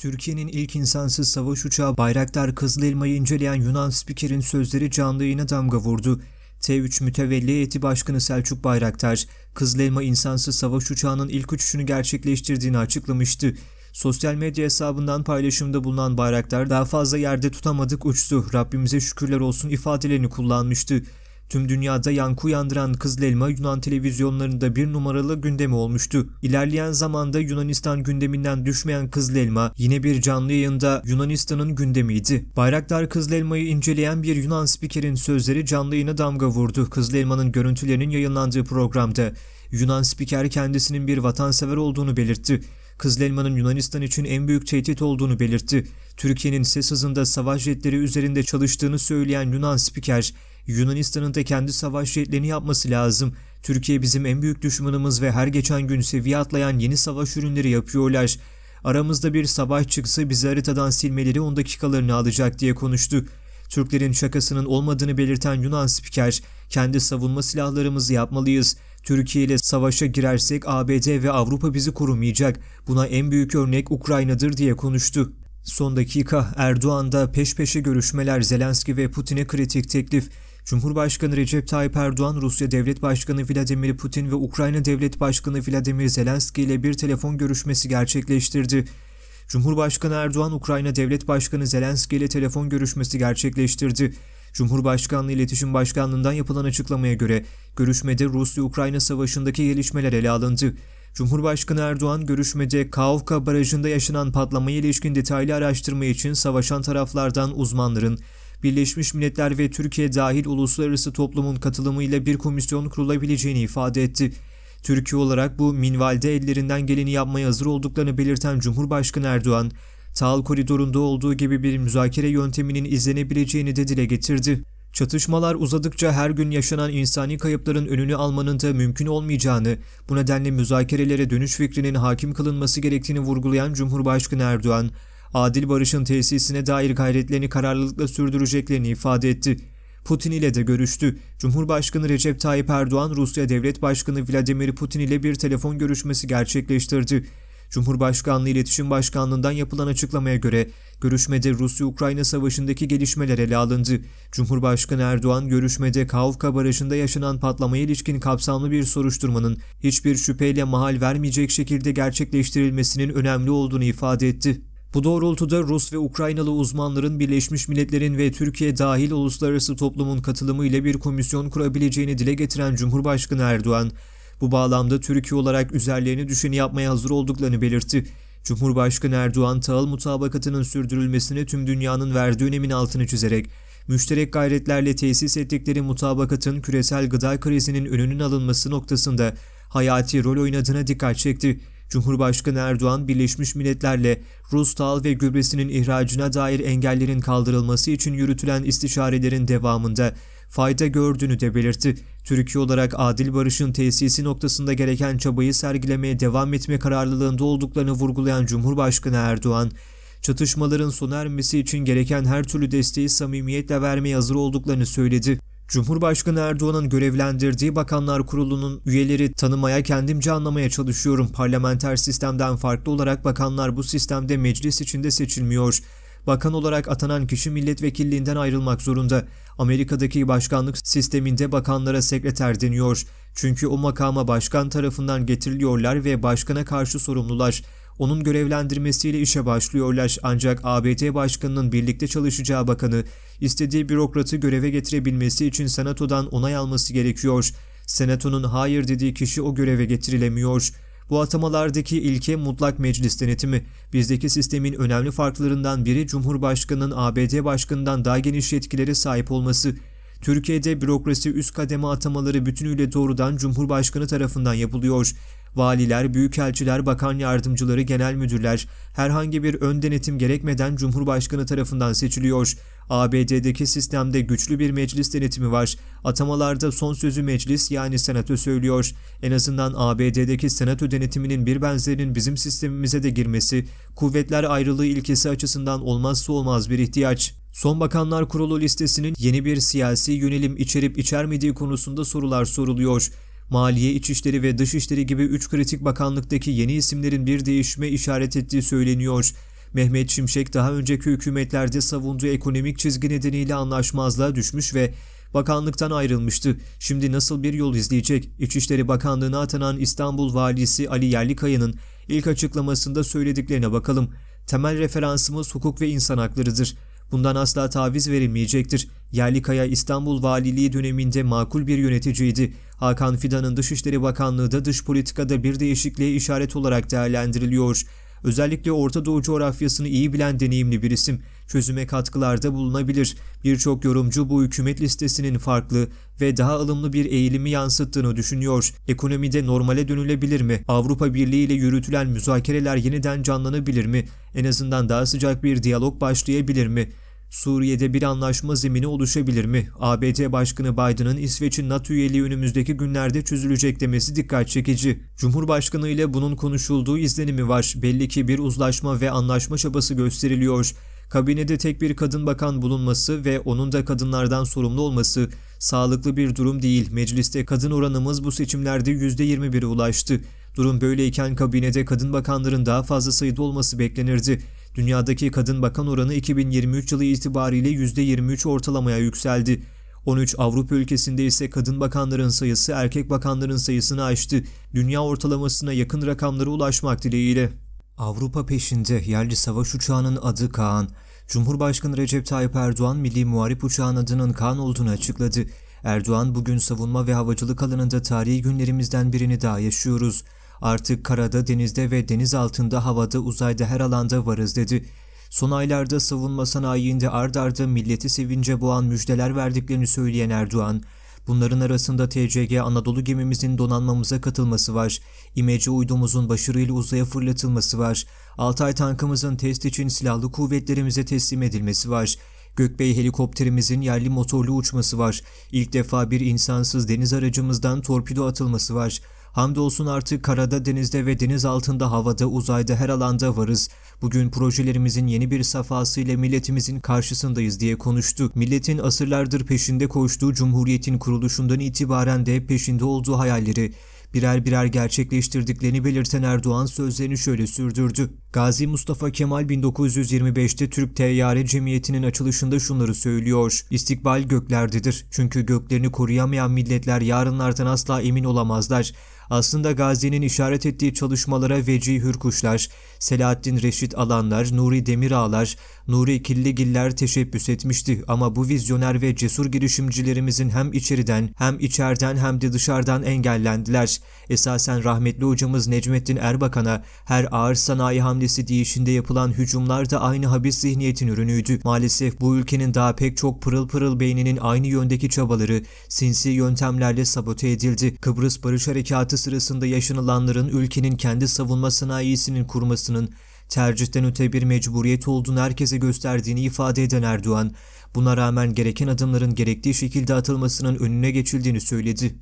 Türkiye'nin ilk insansız savaş uçağı Bayraktar Kızıl Elma'yı inceleyen Yunan spikerin sözleri canlı yayına damga vurdu. T3 Mütevelli Heyeti Başkanı Selçuk Bayraktar, Kızıl Elma insansız savaş uçağının ilk uçuşunu gerçekleştirdiğini açıklamıştı. Sosyal medya hesabından paylaşımda bulunan Bayraktar daha fazla yerde tutamadık uçtu, Rabbimize şükürler olsun ifadelerini kullanmıştı. Tüm dünyada yankı uyandıran Kızıl Elma Yunan televizyonlarında bir numaralı gündemi olmuştu. İlerleyen zamanda Yunanistan gündeminden düşmeyen Kızıl Elma yine bir canlı yayında Yunanistan'ın gündemiydi. Bayraktar Kızıl Elma'yı inceleyen bir Yunan spikerin sözleri canlı yayına damga vurdu. Kızıl Elma'nın görüntülerinin yayınlandığı programda Yunan spiker kendisinin bir vatansever olduğunu belirtti. Kızıl Elma'nın Yunanistan için en büyük tehdit olduğunu belirtti. Türkiye'nin ses hızında savaş jetleri üzerinde çalıştığını söyleyen Yunan spiker, Yunanistan'ın da kendi savaş jetlerini yapması lazım. Türkiye bizim en büyük düşmanımız ve her geçen gün seviye atlayan yeni savaş ürünleri yapıyorlar. Aramızda bir savaş çıksa bizi haritadan silmeleri 10 dakikalarını alacak diye konuştu. Türklerin şakasının olmadığını belirten Yunan spiker, kendi savunma silahlarımızı yapmalıyız. Türkiye ile savaşa girersek ABD ve Avrupa bizi korumayacak. Buna en büyük örnek Ukrayna'dır diye konuştu. Son dakika Erdoğan'da peş peşe görüşmeler Zelenski ve Putin'e kritik teklif. Cumhurbaşkanı Recep Tayyip Erdoğan, Rusya Devlet Başkanı Vladimir Putin ve Ukrayna Devlet Başkanı Vladimir Zelenski ile bir telefon görüşmesi gerçekleştirdi. Cumhurbaşkanı Erdoğan, Ukrayna Devlet Başkanı Zelenski ile telefon görüşmesi gerçekleştirdi. Cumhurbaşkanlığı İletişim Başkanlığı'ndan yapılan açıklamaya göre görüşmede Rusya-Ukrayna savaşındaki gelişmeler ele alındı. Cumhurbaşkanı Erdoğan görüşmede Kaovka Barajı'nda yaşanan patlamaya ilişkin detaylı araştırma için savaşan taraflardan uzmanların, Birleşmiş Milletler ve Türkiye dahil uluslararası toplumun katılımıyla bir komisyon kurulabileceğini ifade etti. Türkiye olarak bu minvalde ellerinden geleni yapmaya hazır olduklarını belirten Cumhurbaşkanı Erdoğan, Tahıl koridorunda olduğu gibi bir müzakere yönteminin izlenebileceğini de dile getirdi. Çatışmalar uzadıkça her gün yaşanan insani kayıpların önünü almanın da mümkün olmayacağını, bu nedenle müzakerelere dönüş fikrinin hakim kılınması gerektiğini vurgulayan Cumhurbaşkanı Erdoğan, adil barışın tesisine dair gayretlerini kararlılıkla sürdüreceklerini ifade etti. Putin ile de görüştü. Cumhurbaşkanı Recep Tayyip Erdoğan, Rusya Devlet Başkanı Vladimir Putin ile bir telefon görüşmesi gerçekleştirdi. Cumhurbaşkanlığı İletişim Başkanlığı'ndan yapılan açıklamaya göre görüşmede Rusya-Ukrayna savaşındaki gelişmeler ele alındı. Cumhurbaşkanı Erdoğan görüşmede Kavka Barajı'nda yaşanan patlamaya ilişkin kapsamlı bir soruşturmanın hiçbir şüpheyle mahal vermeyecek şekilde gerçekleştirilmesinin önemli olduğunu ifade etti. Bu doğrultuda Rus ve Ukraynalı uzmanların Birleşmiş Milletler'in ve Türkiye dahil uluslararası toplumun katılımı ile bir komisyon kurabileceğini dile getiren Cumhurbaşkanı Erdoğan, bu bağlamda Türkiye olarak üzerlerine düşeni yapmaya hazır olduklarını belirtti. Cumhurbaşkanı Erdoğan, tahıl mutabakatının sürdürülmesine tüm dünyanın verdiği önemin altını çizerek, müşterek gayretlerle tesis ettikleri mutabakatın küresel gıda krizinin önünün alınması noktasında hayati rol oynadığına dikkat çekti. Cumhurbaşkanı Erdoğan, Birleşmiş Milletler'le Rus tahıl ve gübresinin ihracına dair engellerin kaldırılması için yürütülen istişarelerin devamında fayda gördüğünü de belirtti. Türkiye olarak adil barışın tesisi noktasında gereken çabayı sergilemeye devam etme kararlılığında olduklarını vurgulayan Cumhurbaşkanı Erdoğan, çatışmaların sona ermesi için gereken her türlü desteği samimiyetle vermeye hazır olduklarını söyledi. Cumhurbaşkanı Erdoğan'ın görevlendirdiği Bakanlar Kurulu'nun üyeleri tanımaya kendimce anlamaya çalışıyorum. Parlamenter sistemden farklı olarak bakanlar bu sistemde meclis içinde seçilmiyor. Bakan olarak atanan kişi milletvekilliğinden ayrılmak zorunda. Amerika'daki başkanlık sisteminde bakanlara sekreter deniyor. Çünkü o makama başkan tarafından getiriliyorlar ve başkana karşı sorumlular. Onun görevlendirmesiyle işe başlıyorlar ancak ABD Başkanı'nın birlikte çalışacağı bakanı istediği bürokratı göreve getirebilmesi için senatodan onay alması gerekiyor. Senatonun hayır dediği kişi o göreve getirilemiyor. Bu atamalardaki ilke mutlak meclis denetimi. Bizdeki sistemin önemli farklarından biri Cumhurbaşkanı'nın ABD Başkanı'ndan daha geniş yetkilere sahip olması. Türkiye'de bürokrasi üst kademe atamaları bütünüyle doğrudan Cumhurbaşkanı tarafından yapılıyor. Valiler, büyükelçiler, bakan yardımcıları, genel müdürler herhangi bir ön denetim gerekmeden Cumhurbaşkanı tarafından seçiliyor. ABD'deki sistemde güçlü bir meclis denetimi var. Atamalarda son sözü meclis yani senato söylüyor. En azından ABD'deki senato denetiminin bir benzerinin bizim sistemimize de girmesi, kuvvetler ayrılığı ilkesi açısından olmazsa olmaz bir ihtiyaç. Son Bakanlar Kurulu listesinin yeni bir siyasi yönelim içerip içermediği konusunda sorular soruluyor. Maliye, İçişleri ve Dışişleri gibi üç kritik bakanlıktaki yeni isimlerin bir değişime işaret ettiği söyleniyor. Mehmet Şimşek daha önceki hükümetlerde savunduğu ekonomik çizgi nedeniyle anlaşmazlığa düşmüş ve bakanlıktan ayrılmıştı. Şimdi nasıl bir yol izleyecek? İçişleri Bakanlığı'na atanan İstanbul Valisi Ali Yerlikaya'nın ilk açıklamasında söylediklerine bakalım. Temel referansımız hukuk ve insan haklarıdır. Bundan asla taviz verilmeyecektir. Yerlikaya İstanbul Valiliği döneminde makul bir yöneticiydi. Hakan Fidan'ın Dışişleri Bakanlığı da dış politikada bir değişikliğe işaret olarak değerlendiriliyor. Özellikle Orta Doğu coğrafyasını iyi bilen deneyimli bir isim. Çözüme katkılarda bulunabilir. Birçok yorumcu bu hükümet listesinin farklı ve daha ılımlı bir eğilimi yansıttığını düşünüyor. Ekonomide normale dönülebilir mi? Avrupa Birliği ile yürütülen müzakereler yeniden canlanabilir mi? En azından daha sıcak bir diyalog başlayabilir mi? Suriye'de bir anlaşma zemini oluşabilir mi? ABD Başkanı Biden'ın İsveç'in NATO üyeliği önümüzdeki günlerde çözülecek demesi dikkat çekici. Cumhurbaşkanı ile bunun konuşulduğu izlenimi var. Belli ki bir uzlaşma ve anlaşma çabası gösteriliyor. Kabinede tek bir kadın bakan bulunması ve onun da kadınlardan sorumlu olması sağlıklı bir durum değil. Mecliste kadın oranımız bu seçimlerde %21'e ulaştı. Durum böyleyken kabinede kadın bakanların daha fazla sayıda olması beklenirdi. Dünyadaki kadın bakan oranı 2023 yılı itibariyle %23 ortalamaya yükseldi. 13 Avrupa ülkesinde ise kadın bakanların sayısı erkek bakanların sayısını aştı. Dünya ortalamasına yakın rakamlara ulaşmak dileğiyle. Avrupa peşinde yerli savaş uçağının adı Kaan. Cumhurbaşkanı Recep Tayyip Erdoğan milli muharip uçağın adının Kaan olduğunu açıkladı. Erdoğan bugün savunma ve havacılık alanında tarihi günlerimizden birini daha yaşıyoruz. Artık karada, denizde ve deniz altında, havada, uzayda her alanda varız dedi. Son aylarda savunma sanayinde ard arda milleti sevince boğan müjdeler verdiklerini söyleyen Erdoğan, bunların arasında TCG Anadolu gemimizin donanmamıza katılması var, İmece uydumuzun başarıyla uzaya fırlatılması var, Altay tankımızın test için silahlı kuvvetlerimize teslim edilmesi var, Gökbey helikopterimizin yerli motorlu uçması var. İlk defa bir insansız deniz aracımızdan torpido atılması var. Hamdolsun artık karada, denizde ve deniz altında, havada, uzayda her alanda varız. Bugün projelerimizin yeni bir safhası ile milletimizin karşısındayız diye konuştu. Milletin asırlardır peşinde koştuğu Cumhuriyet'in kuruluşundan itibaren de peşinde olduğu hayalleri birer birer gerçekleştirdiklerini belirten Erdoğan sözlerini şöyle sürdürdü. Gazi Mustafa Kemal 1925'te Türk Teyyare Cemiyeti'nin açılışında şunları söylüyor. İstikbal göklerdedir. Çünkü göklerini koruyamayan milletler yarınlardan asla emin olamazlar. Aslında Gazi'nin işaret ettiği çalışmalara Veci Hürkuşlar, Selahattin Reşit Alanlar, Nuri Demirağlar, Nuri Killigiller teşebbüs etmişti ama bu vizyoner ve cesur girişimcilerimizin hem içeriden hem içeriden hem de dışarıdan engellendiler. Esasen rahmetli hocamız Necmettin Erbakan'a her ağır sanayi hamlesi değişinde yapılan hücumlar da aynı habis zihniyetin ürünüydü. Maalesef bu ülkenin daha pek çok pırıl pırıl beyninin aynı yöndeki çabaları sinsi yöntemlerle sabote edildi. Kıbrıs Barış Harekatı sırasında yaşanılanların ülkenin kendi savunma sanayisinin kurmasının tercihten öte bir mecburiyet olduğunu herkese gösterdiğini ifade eden Erdoğan, buna rağmen gereken adımların gerektiği şekilde atılmasının önüne geçildiğini söyledi.